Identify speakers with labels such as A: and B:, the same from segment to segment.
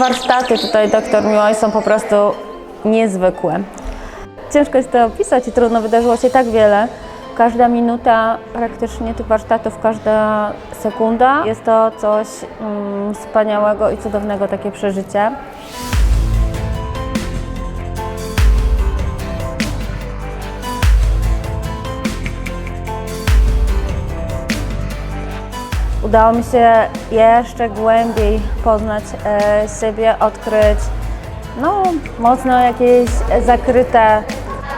A: Warsztaty tutaj Doktor Miłość są po prostu niezwykłe. Ciężko jest to opisać i trudno, wydarzyło się tak wiele. Każda minuta praktycznie tych warsztatów, każda sekunda jest to coś mm, wspaniałego i cudownego, takie przeżycie. Udało mi się jeszcze głębiej poznać e, siebie, odkryć no, mocno jakieś zakryte,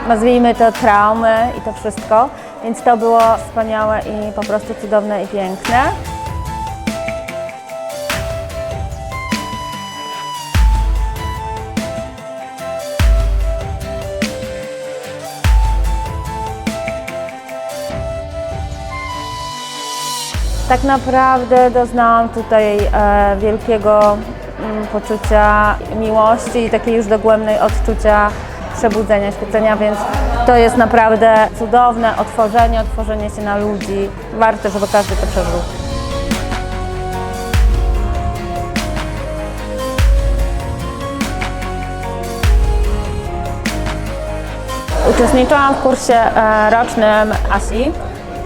A: nazwijmy to traumy i to wszystko. Więc to było wspaniałe i po prostu cudowne i piękne. Tak naprawdę doznałam tutaj e, wielkiego mm, poczucia miłości i takiej już dogłębnej odczucia przebudzenia, świecenia, więc to jest naprawdę cudowne otworzenie, otworzenie się na ludzi. Warto, żeby każdy to przeżył. Uczestniczyłam w kursie e, rocznym ASI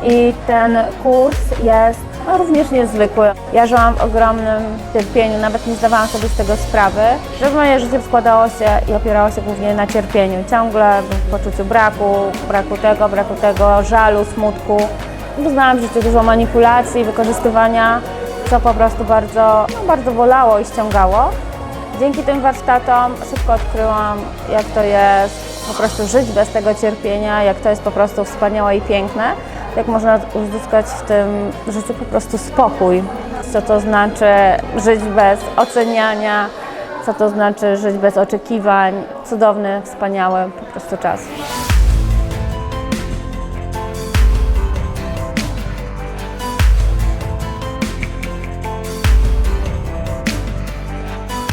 A: i ten kurs jest również niezwykły. Ja żyłam w ogromnym cierpieniu, nawet nie zdawałam sobie z tego sprawy, że moje życie składało się i opierało się głównie na cierpieniu. Ciągle w poczuciu braku, braku tego, braku tego, żalu, smutku. Poznałam w życiu dużo manipulacji, wykorzystywania, co po prostu bardzo, no, bardzo bolało i ściągało. Dzięki tym warsztatom szybko odkryłam, jak to jest po prostu żyć bez tego cierpienia, jak to jest po prostu wspaniałe i piękne, jak można uzyskać w tym życiu po prostu spokój. Co to znaczy żyć bez oceniania, co to znaczy żyć bez oczekiwań. Cudowny, wspaniały po prostu czas.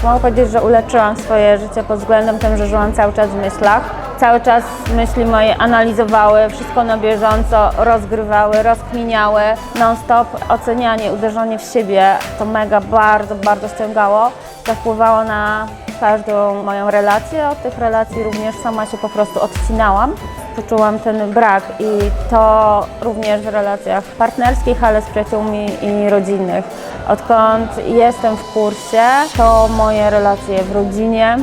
A: Mogę powiedzieć, że uleczyłam swoje życie pod względem tym, że żyłam cały czas w myślach. Cały czas myśli moje analizowały, wszystko na bieżąco rozgrywały, rozkminiały. Non-stop ocenianie, uderzanie w siebie to mega bardzo, bardzo ściągało. Wpływało na każdą moją relację. Od tych relacji również sama się po prostu odcinałam. Poczułam ten brak i to również w relacjach partnerskich, ale z przyjaciółmi i rodzinnych. Odkąd jestem w kursie, to moje relacje w rodzinie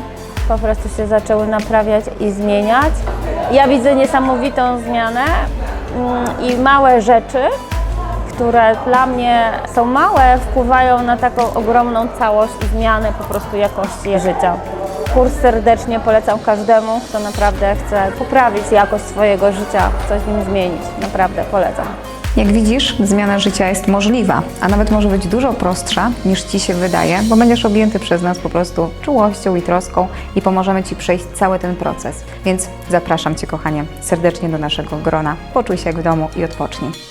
A: po prostu się zaczęły naprawiać i zmieniać. Ja widzę niesamowitą zmianę mm, i małe rzeczy, które dla mnie są małe, wpływają na taką ogromną całość i zmianę po prostu jakości życia. Kurs serdecznie polecam każdemu, kto naprawdę chce poprawić jakość swojego życia, coś w nim zmienić. Naprawdę polecam.
B: Jak widzisz, zmiana życia jest możliwa, a nawet może być dużo prostsza niż Ci się wydaje, bo będziesz objęty przez nas po prostu czułością i troską i pomożemy Ci przejść cały ten proces. Więc zapraszam Cię, kochanie, serdecznie do naszego grona. Poczuj się jak w domu i odpocznij.